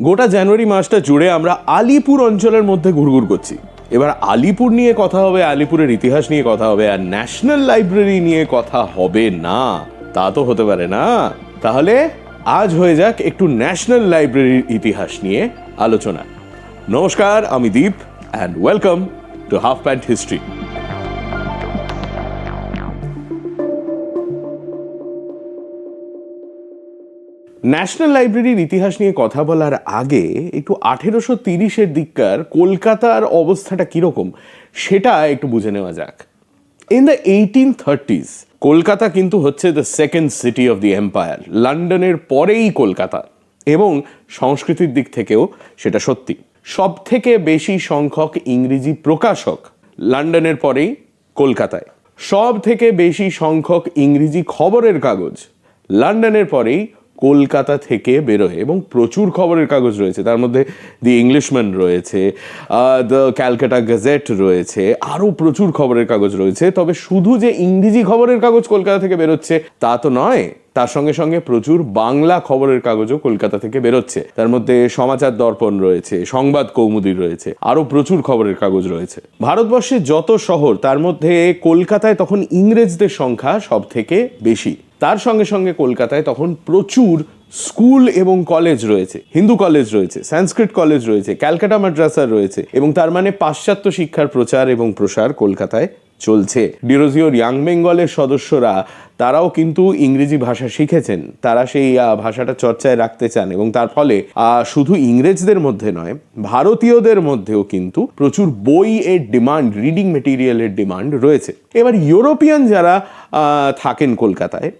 গোটা জানুয়ারি মাসটা জুড়ে আমরা আলিপুর অঞ্চলের মধ্যে ঘুরঘুর করছি। এবার আলিপুর নিয়ে কথা হবে, আলিপুরের ইতিহাস নিয়ে কথা হবে, আর ন্যাশনাল লাইব্রেরি নিয়ে কথা হবে না। তা তো হতে পারে না। তাহলে আজ হয়ে যাক একটু ন্যাশনাল লাইব্রেরির ইতিহাস নিয়ে আলোচনা। নমস্কার, আমি Deep and welcome to half pant history national লাইব্রেরির ইতিহাস নিয়ে কথা বলার আগে একটু আঠেরোশো তিরিশের দিককার কলকাতার অবস্থাটা কীরকম, সেটা একটু বুঝে নেওয়া যাক। In the eighteen thirties Kolkata কিন্তু হচ্ছে the second city of the empire লন্ডনের পরেই কলকাতা এবং সংস্কৃতির দিক থেকেও সেটা সত্যি। সব থেকে বেশি সংখ্যক ইংরেজি প্রকাশক লন্ডনের পরেই কলকাতায়। সব থেকে বেশি সংখ্যক ইংরেজি খবরের কাগজ লন্ডনের পরেই কলকাতা থেকে বেরোয় এবং প্রচুর খবরের কাগজ রয়েছে। তার মধ্যে দি ইংলিশম্যান রয়েছে দ্য ক্যালকাটা গ্যাজেট রয়েছে, আরও প্রচুর খবরের কাগজ রয়েছে। তবে শুধু যে ইংরেজি খবরের কাগজ কলকাতা থেকে বেরোচ্ছে, তা তো নয়। তার সঙ্গে সঙ্গে প্রচুর বাংলা খবরের কাগজও কলকাতা থেকে বেরোচ্ছে। তার মধ্যে সমাচার দর্পণ রয়েছে, সংবাদ কৌমুদি রয়েছে, আরও প্রচুর খবরের কাগজ রয়েছে। ভারতবর্ষের যত শহর, তার মধ্যে কলকাতায় তখন ইংরেজদের সংখ্যা সব থেকে বেশি। তার সঙ্গে সঙ্গে কলকাতায় তখন প্রচুর স্কুল এবং কলেজ রয়েছে, হিন্দু কলেজ রয়েছে, সংস্কৃত কলেজ রয়েছে, ক্যালকাটা মাদ্রাসা রয়েছে এবং তার মানে পাশ্চাত্য শিক্ষার প্রচার এবং প্রসার কলকাতায় চলছে। ডিরোজিওর ইয়াং বেঙ্গলের সদস্যরা, তারাও কিন্তু ইংরেজি ভাষা শিখেছেন। তারা সেই ভাষাটা চর্চায় রাখতে চান এবং তার ফলে শুধু ইংরেজদের মধ্যে নয়, ভারতীয়দের মধ্যেও কিন্তু প্রচুর বই এর ডিমান্ড রিডিং মেটেরিয়ালের ডিমান্ড রয়েছে। এবার ইউরোপিয়ান যারা থাকেন কলকাতায়,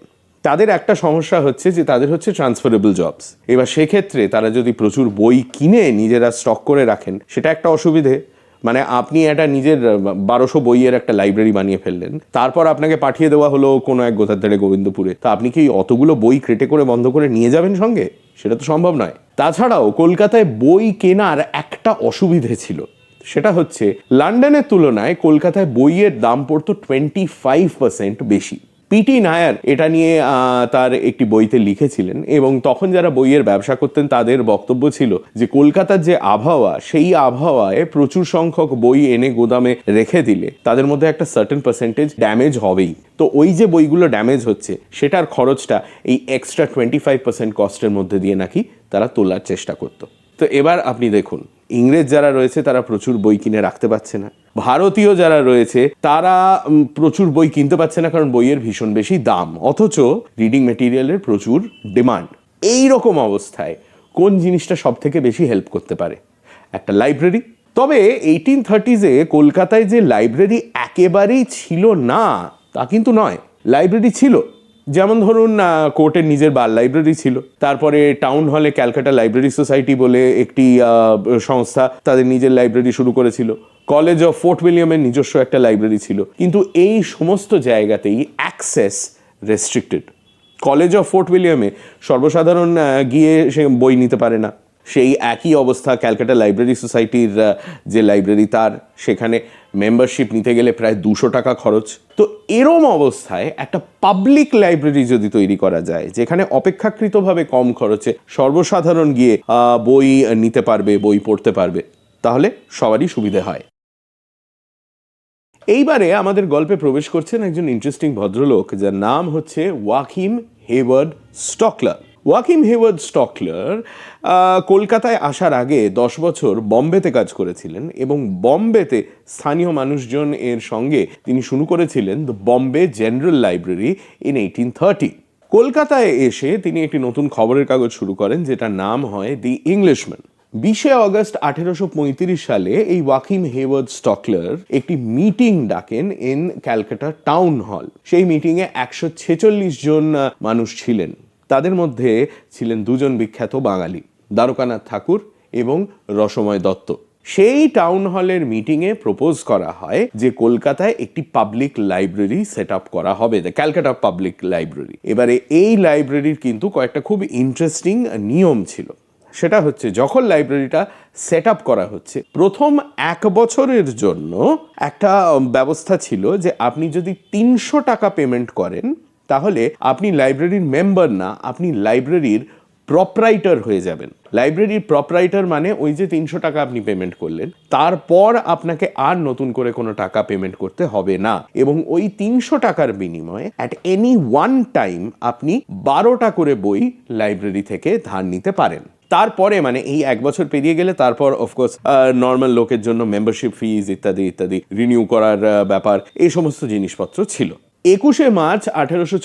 তাদের একটা সমস্যা হচ্ছে যে তাদের হচ্ছে ট্রান্সফারেবল জবস এবার সেক্ষেত্রে তারা যদি প্রচুর বই কিনে নিজেরা স্টক করে রাখেন, সেটা একটা অসুবিধে। মানে আপনি একটা নিজের বারোশো বইয়ের একটা লাইব্রেরি বানিয়ে ফেললেন। তারপর আপনাকে পাঠিয়ে দেওয়া হলো কোনো এক গোথার গোবিন্দপুরে। তা আপনি কি অতগুলো বই ক্রেটে করে বন্ধ করে নিয়ে যাবেন সঙ্গে? সেটা তো সম্ভব নয়। তাছাড়াও কলকাতায় বই কেনার একটা অসুবিধে ছিল। সেটা হচ্ছে, লন্ডনের তুলনায় কলকাতায় বইয়ের দাম পড়তো টোয়েন্টি ফাইভ পার্সেন্ট বেশি। পিটি নায়ার এটা নিয়ে তার একটি বইতে লিখেছিলেন এবং তখন যারা বইয়ের ব্যবসা করতেন তাদের বক্তব্য ছিল যে কলকাতার যে আবহাওয়া, সেই আবহাওয়ায় প্রচুর সংখ্যক বই এনে গোদামে রেখে দিলে তাদের মধ্যে একটা সার্টেন পার্সেন্টেজ ড্যামেজ হবেই। তো ওই যে বইগুলো ড্যামেজ হচ্ছে, সেটার খরচটা এই এক্সট্রা টোয়েন্টি ফাইভ পার্সেন্ট কস্টের মধ্যে দিয়ে নাকি তারা তোলার চেষ্টা করতো। তো এবার আপনি দেখুন, ইংরেজ যারা রয়েছে তারা প্রচুর বই কিনে রাখতে পারছে না। ভারতীয় যারা রয়েছে, তারা প্রচুর বই কিনতে পারছে না কারণ বইয়ের ভীষণ বেশি দাম। অথচ রিডিং মেটেরিয়ালের প্রচুর ডিমান্ড এই রকম অবস্থায় কোন জিনিসটা সব থেকে বেশি হেল্প করতে পারে? একটা লাইব্রেরি তবে এইটিন থার্টিজে কলকাতায় যে লাইব্রেরি একেবারেই ছিল না, তা কিন্তু নয়। লাইব্রেরি ছিল। যেমন ধরুন কোর্টের নিজের বার লাইব্রেরি ছিল। তারপরে টাউন হলে ক্যালকাটা লাইব্রেরি সোসাইটি বলে একটি সংস্থা তাদের নিজের লাইব্রেরি শুরু করেছিল। কলেজ অফ ফোর্ট উইলিয়ামের নিজস্ব একটা লাইব্রেরি ছিল। কিন্তু এই সমস্ত জায়গাতেই access restricted college of fort উইলিয়ামে সর্বসাধারণ গিয়ে সে বই নিতে পারে না। সেই একই অবস্থা ক্যালকাটা লাইব্রেরি সোসাইটির যে লাইব্রেরি তার, সেখানে মেম্বারশিপ নিতে গেলে প্রায় দুশো টাকা খরচ। তো এরম অবস্থায় একটা পাবলিক লাইব্রেরি যদি তৈরি করা যায়, যেখানে অপেক্ষাকৃতভাবে কম খরচে সর্বসাধারণ গিয়ে বই নিতে পারবে, বই পড়তে পারবে, তাহলে সবারই সুবিধে হয়। এইবারে আমাদের গল্পে প্রবেশ করছেন একজন ইন্টারেস্টিং ভদ্রলোক, যার নাম হচ্ছে ওয়াকিম হেওয়ার্ড স্টকলার। ওয়াকিম হেওয়ার্ড স্টকলার কলকাতায় আসার আগে দশ বছর বম্বেতে কাজ করেছিলেন এবং বম্বেতে স্থানীয় মানুষজন এর সঙ্গে তিনি শুরু করেছিলেন the Bombay general library in eighteen thirty কলকাতায় এসে তিনি একটি নতুন খবরের কাগজ শুরু করেন, যেটার নাম হয় দি ইংলিশম্যান বিশে অগস্ট আঠেরোশো সালে এই ওয়াকিম হেওয়ার্ড স্টকলার একটি মিটিং ডাকেন ইন ক্যালকাটা টাউন হল। সেই মিটিংয়ে একশো ছেচল্লিশ জন মানুষ ছিলেন। তাদের মধ্যে ছিলেন দুজন বিখ্যাত বাঙালি, দ্বারকানাথ ঠাকুর এবং রসময় দত্ত। সেই টাউন হলের মিটিংয়ে প্রপোজ করা হয় যে কলকাতায় একটি পাবলিক লাইব্রেরি সেট আপ করা হবে, দ্য ক্যালকাটা পাবলিক লাইব্রেরি। এবারে এই লাইব্রেরির কিন্তু কয়েকটা খুব ইন্টারেস্টিং নিয়ম ছিল। সেটা হচ্ছে যখন লাইব্রেরিটা সেট আপ করা হচ্ছে, প্রথম এক বছরের জন্য একটা ব্যবস্থা ছিল যে আপনি যদি তিনশো টাকা পেমেন্ট করেন, তাহলে আপনি লাইব্রেরির মেম্বার না, আপনি লাইব্রেরির প্রপরাইটার হয়ে যাবেন। লাইব্রেরির প্রপরাইটার মানে ওই যে তিনশো টাকা আপনি পেমেন্ট করলেন, তারপর আপনাকে আর নতুন করে কোনো টাকা পেমেন্ট করতে হবে না। এবং ওই তিনশো টাকার বিনিময়ে অ্যাট এনি ওয়ান টাইম আপনি বারোটা করে বই লাইব্রেরি থেকে ধার নিতে পারেন। তারপরে মানে এই এক বছর পেরিয়ে গেলে তারপর অফকোর্স নর্মাল লোকের জন্য মেম্বারশিপ ফিজ ইত্যাদি ইত্যাদি রিনিউ করার ব্যাপার, এই সমস্ত জিনিসপত্র ছিল। একুশে মার্চ আঠেরোশো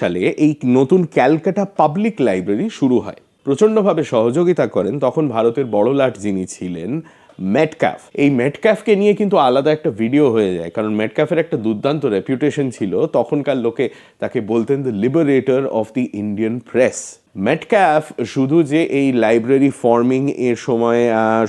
সালে এই নতুন ক্যালকাটা পাবলিক লাইব্রেরি শুরু হয়। প্রচণ্ডভাবে সহযোগিতা করেন, তখন ভারতের বড়লাট যিনি ছিলেন মেটক্যাফ এই মেটক্যাফকে নিয়ে কিন্তু আলাদা একটা ভিডিও হয়ে যায়, কারণ মেটক্যাফের একটা দুর্দান্ত রেপুটেশন ছিল, তখনকার লোকে তাকে বলতেন the liberator of the Indian press Metcalfe শুধু যে এই লাইব্রেরি ফর্মিং এর সময়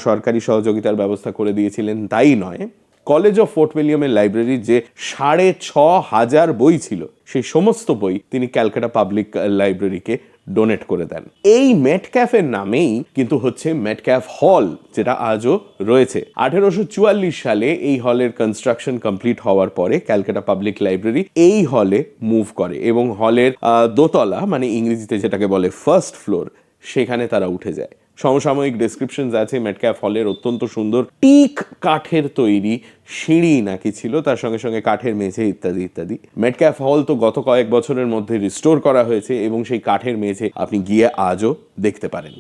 সরকারি সহযোগিতার ব্যবস্থা করে দিয়েছিলেন তাই নয় কলেজ অফ ফোর্ট উইলিয়ামের লাইব্রেরির যে সাড়ে ছ হাজার বই ছিল, সেই সমস্ত বই তিনি ক্যালকাটা পাবলিক লাইব্রেরিকে ডোনেট করে দেন। এই মেটক্যাফের নামেই কিন্তু হচ্ছে মেটক্যাফ হল যেটা আজও রয়েছে। আঠেরোশো চুয়াল্লিশ সালে এই হলের কনস্ট্রাকশন কমপ্লিট হওয়ার পরে ক্যালকাটা পাবলিক লাইব্রেরি এই হলে মুভ করে এবং হলের দোতলা মানে ইংরেজিতে যেটাকে বলে ফার্স্ট ফ্লোর সেখানে তারা উঠে যায়। সমসাময়িক ডেসক্রিপশন আছে মেটক্যাফ হলের অত্যন্ত সুন্দর টিক কাঠের তৈরি সিঁড়ি নাকি ছিল, তার সঙ্গে সঙ্গে কাঠের মেঝে ইত্যাদি ইত্যাদি। মেটক্যাফ হল তো গত কয়েক বছরের মধ্যে রিস্টোর করা হয়েছে এবং সেই কাঠের মেঝে আপনি গিয়ে আজও দেখতে পারেন।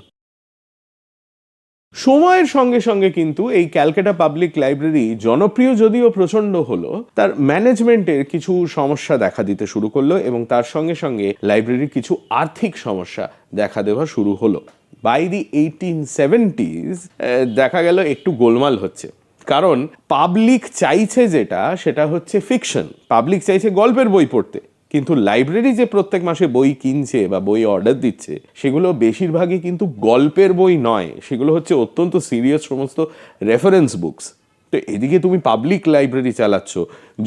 সময়ের সঙ্গে সঙ্গে কিন্তু এই ক্যালকাটা পাবলিক লাইব্রেরি জনপ্রিয় যদিও প্রচণ্ড হলো, তার ম্যানেজমেন্টের কিছু সমস্যা দেখা দিতে শুরু করল এবং তার সঙ্গে সঙ্গে লাইব্রেরির কিছু আর্থিক সমস্যা দেখা দেওয়া শুরু হলো। বাই দি এইটিন সেভেন্টিজ দেখা গেল একটু গোলমাল হচ্ছে। কারণ পাবলিক চাইছে যেটা, সেটা হচ্ছে ফিকশন পাবলিক চাইছে গল্পের বই পড়তে। কিন্তু লাইব্রেরি যে প্রত্যেক মাসে বই কিনছে বা বই অর্ডার দিচ্ছে, সেগুলো বেশিরভাগই কিন্তু গল্পের বই নয়। সেগুলো হচ্ছে অত্যন্ত সিরিয়াস সমস্ত রেফারেন্স বুকস তো এদিকে তুমি পাবলিক লাইব্রেরি চালাচ্ছ।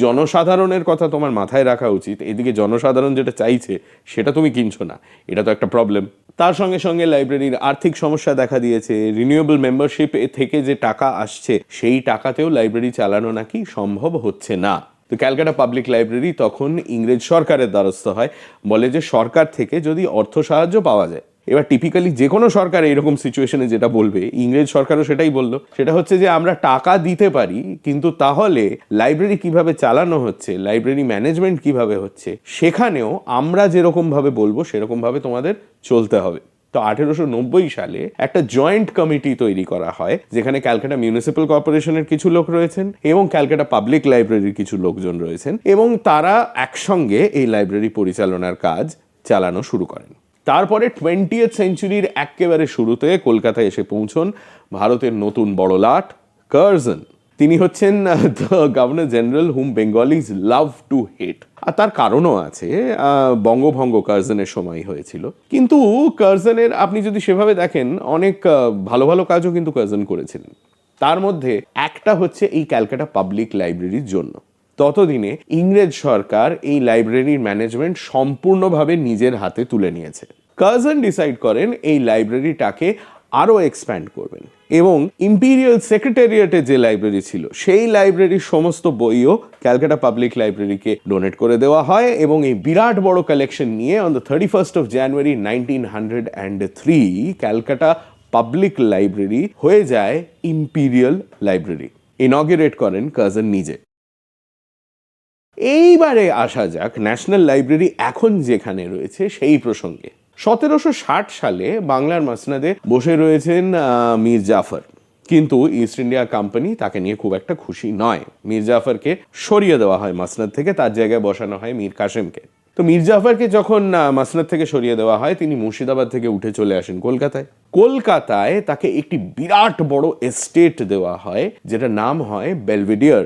জনসাধারণের কথা তোমার মাথায় রাখা উচিত। এদিকে জনসাধারণ যেটা চাইছে, সেটা তুমি কিনছো না। এটা তো একটা প্রবলেম তার সঙ্গে সঙ্গে লাইব্রেরির আর্থিক সমস্যা দেখা দিয়েছে। রিনিউয়েবল মেম্বারশিপ থেকে যে টাকা আসছে, সেই টাকাতেও লাইব্রেরি চালানো নাকি সম্ভব হচ্ছে না। তো ক্যালকাটা পাবলিক লাইব্রেরি তখন ইংরেজ সরকারের দ্বারস্থ হয়। বলে যে সরকার থেকে যদি অর্থ সাহায্য পাওয়া যায় এবার টিপিক্যালি যে কোনো সরকার এইরকম সিচুয়েশনে যেটা বলবে, ইংরেজ সরকারও সেটাই বলল। সেটা হচ্ছে যে, আমরা টাকা দিতে পারি, কিন্তু তাহলে লাইব্রেরি কীভাবে চালানো হচ্ছে লাইব্রেরি ম্যানেজমেন্ট কীভাবে হচ্ছে, সেখানেও আমরা যেরকমভাবে বলব, সেরকমভাবে তোমাদের চলতে হবে। তো আঠেরোশো নব্বই সালে একটা জয়েন্ট কমিটি তৈরি করা হয়, যেখানে ক্যালকাটা মিউনিসিপ্যাল কর্পোরেশনের কিছু লোক রয়েছেন এবং ক্যালকাটা পাবলিক লাইব্রেরির কিছু লোকজন রয়েছেন এবং তারা একসঙ্গে এই লাইব্রেরি পরিচালনার কাজ চালানো শুরু করেন। তারপরে টোয়েন্টিয়েথ সেঞ্চুরির একেবারে শুরুতে কলকাতায় এসে পৌঁছন ভারতের নতুন বড় লাট কার্জন তিনি হচ্ছেন the governor general whom Bengalis love to hate আর তার কারণও আছে বঙ্গভঙ্গ কার্জনের সময় হয়েছিল। কিন্তু কার্জনের আপনি যদি সেভাবে দেখেন, অনেক ভালো ভালো কাজও কিন্তু কার্জন করেছিলেন। তার মধ্যে একটা হচ্ছে এই ক্যালকাটা পাবলিক লাইব্রেরির জন্য। ততদিনে ইংরেজ সরকার এই লাইব্রেরির ম্যানেজমেন্ট সম্পূর্ণভাবে নিজের হাতে তুলে নিয়েছে। কার্জন ডিসাইড করেন, এই লাইব্রেরিটাকে আরও এক্সপ্যান্ড করবেন। এবং ইম্পিরিয়াল সেক্রেটারিয়েটে যে লাইব্রেরি ছিল, সেই লাইব্রেরির সমস্ত বইও ক্যালকাটা পাবলিক লাইব্রেরিকে ডোনেট করে দেওয়া হয় এবং এই বিরাট বড় কালেকশন নিয়ে on the thirty first of January nineteen hundred and three Calcutta public library হয়ে যায় ইম্পিরিয়াল লাইব্রেরি ইনগরেট করেন কাজন নিজে। এইবারে আসা যাক ন্যাশনাল লাইব্রেরি এখন যেখানে রয়েছে সেই প্রসঙ্গে। সতেরোশো ষাট সালে বাংলার মাসনাদে বসে রয়েছেন মীর জাফর। কিন্তু ইস্ট ইন্ডিয়া কোম্পানি তাকে নিয়ে খুব একটা খুশি নয়। মীর জাফরকে সরিয়ে দেওয়া হয় মাসনাদ থেকে, তার জায়গায় বসানো হয় মীর কাসেমকে। তো মীর জাফরকে যখন মাসনাদ থেকে সরিয়ে দেওয়া হয়, তিনি মুর্শিদাবাদ থেকে উঠে চলে আসেন কলকাতায়। কলকাতায় তাকে একটি বিরাট বড় এস্টেট দেওয়া হয় যেটা নাম হয় বেলভিডিয়ার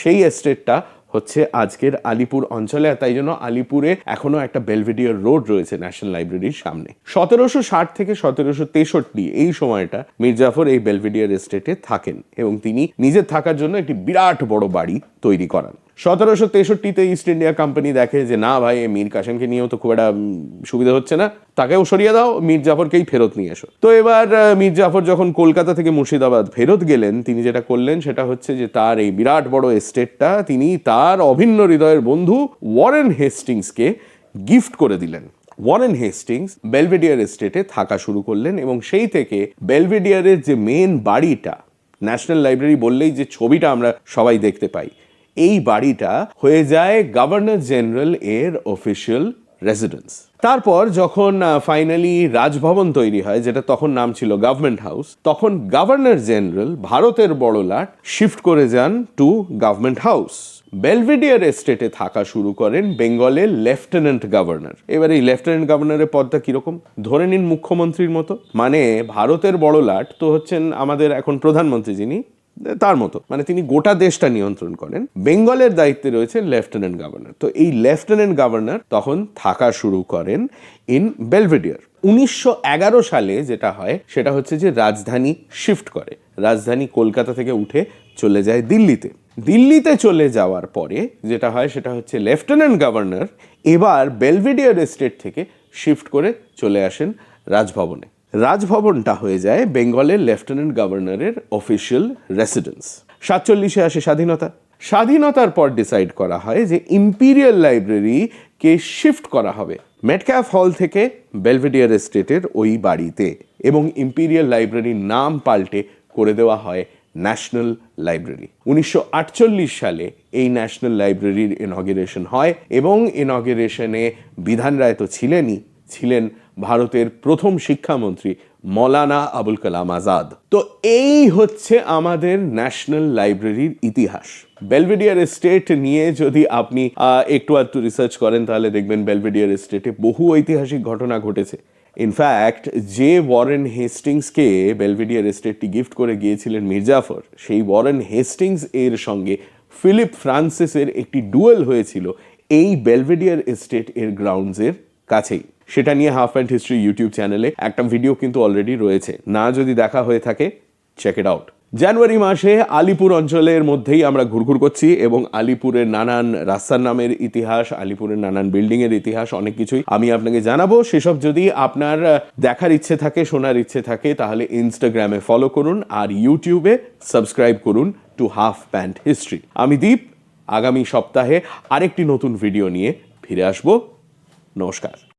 সেই এস্টেটটা হচ্ছে আজকের আলিপুর অঞ্চলে, আর তাই জন্য আলিপুরে এখনও একটা বেলভেডিয়ার রোড রয়েছে ন্যাশনাল লাইব্রেরির সামনে। সতেরোশো ষাট থেকে সতেরোশো তেষট্টি এই সময়টা মির্জাফর এই বেলভেডিয়ার এস্টেটে থাকেন এবং তিনি নিজের থাকার জন্য একটি বিরাট বড় বাড়ি তৈরি করান। সতেরোশো তেষট্টিতে ইস্ট ইন্ডিয়া কোম্পানি দেখে যে, না ভাই, মীর কাসেমকে নিয়েও তো খুব একটা সুবিধা হচ্ছে না। তাকেও সরিয়ে দাও, মীর জাফরকেই ফেরত নিয়ে এসো। তো এবার মীর জাফর যখন কলকাতা থেকে মুর্শিদাবাদ ফেরত গেলেন, তিনি যেটা করলেন সেটা হচ্ছে যে, তার এই বিরাট বড় এস্টেটটা তিনি তার অভিন্ন হৃদয়ের বন্ধু ওয়ারেন হেস্টিংসকে গিফট করে দিলেন। ওয়ারেন হেস্টিংস বেলভেডিয়ার এস্টেটে থাকা শুরু করলেন এবং সেই থেকে বেলভেডিয়ারের যে মেন বাড়িটা ন্যাশনাল লাইব্রেরি বললেই যে ছবিটা আমরা সবাই দেখতে পাই এই বাড়িটা হয়ে যায় গভর্নর জেনারেল এর অফিসিয়াল রেসিডেন্স। তারপর যখন ফাইনালি রাজভবন তৈরি হয়, যেটা তখন নাম ছিল গভর্নমেন্ট হাউস তখন গভর্নর জেনারেল ভারতের বড় লাট শিফট করে যান টু গভর্নমেন্ট হাউস বেলভেডিয়ার এস্টেটে থাকা শুরু করেন বেঙ্গলের লেফটেন্যান্ট গভর্নর এবার এই লেফটেন্যান্ট গভর্নরের পদটা কীরকম? ধরে নিন মুখ্যমন্ত্রীর মতো। মানে ভারতের বড় লাট তো হচ্ছেন আমাদের এখন প্রধানমন্ত্রী যিনি তার মতো। মানে তিনি গোটা দেশটা নিয়ন্ত্রণ করেন। বেঙ্গলের দায়িত্বে রয়েছে লেফটেন্যান্ট গভর্নর। তো এই লেফটেন্যান্ট গভর্নর তখন থাকা শুরু করেন ইন বেলভেডিয়ার। উনিশশো এগারো সালে যেটা হয়, সেটা হচ্ছে যে রাজধানী শিফট করে। রাজধানী কলকাতা থেকে উঠে চলে যায় দিল্লিতে। দিল্লিতে চলে যাওয়ার পরে যেটা হয়, সেটা হচ্ছে লেফটেন্যান্ট গভর্নর এবার বেলভেডিয়ার এস্টেট থেকে শিফট করে চলে আসেন রাজভবনে। রাজভবনটা হয়ে যায় বেঙ্গলের লেফটেন্যান্ট গভর্নরের অফিসিয়াল রেসিডেন্স। সাতচল্লিশে আসে স্বাধীনতা। স্বাধীনতার পর ডিসাইড করা হয় যে ইম্পিরিয়াল লাইব্রেরিকে শিফট করা হবে। মেটক্যাফ হল থেকে বেলভেডিয়ার এস্টেটের ওই বাড়িতে এবং ইম্পিরিয়াল লাইব্রেরির নাম পাল্টে করে দেওয়া হয় ন্যাশনাল লাইব্রেরি। উনিশশো আটচল্লিশ সালে এই ন্যাশনাল লাইব্রেরির ইনগরেশন হয় এবং ইনগরেশনে বিধান রায় তো ছিলেনই। ছিলেন ভারতের প্রথম শিক্ষামন্ত্রী মৌলানা আবুল কালাম আজাদ। তো এই হচ্ছে আমাদের ন্যাশনাল লাইব্রেরির ইতিহাস। বেলভেডিয়ার এস্টেট নিয়ে যদি আপনি একটু আধটু রিসার্চ করেন, তাহলে দেখবেন বেলভেডিয়ার এস্টেটে বহু ঐতিহাসিক ঘটনা ঘটেছে। ইনফ্যাক্ট যে ওয়ারেন হেস্টিংসকে বেলভেডিয়ার এস্টেটটি গিফট করে গিয়েছিলেন মির্জাফর, সেই ওয়ারেন হেস্টিংস এর সঙ্গে ফিলিপ ফ্রান্সিসের একটি ডুয়েল হয়েছিল এই বেলভেডিয়ার এস্টেট এর গ্রাউন্ডসের কাছেই। সেটা নিয়ে হাফ অ্যান্ড হিস্ট্রি ইউটিউব চ্যানেলে একটা ভিডিও কিন্তু অলরেডি রয়েছে। না যদি দেখা হয়ে থাকে চেক ইট আউট জানুয়ারি মাসে আলিপুর অঞ্চলের মধ্যেই আমরা ঘুরঘুর করছি এবং আলিপুরের নানান রাস্তার নামের ইতিহাস, আলিপুরের নানান বিল্ডিং এর ইতিহাস, অনেক কিছুই আমি আপনাকে জানাব। সেসব যদি আপনার দেখার ইচ্ছে থাকে, শোনার ইচ্ছে থাকে, তাহলে ইনস্টাগ্রামে ফলো করুন আর ইউটিউবে সাবস্ক্রাইব করুন টু হাফ প্যান্ট হিস্ট্রি আমি দীপ, আগামী সপ্তাহে আরেকটি নতুন ভিডিও নিয়ে ফিরে আসব। নমস্কার।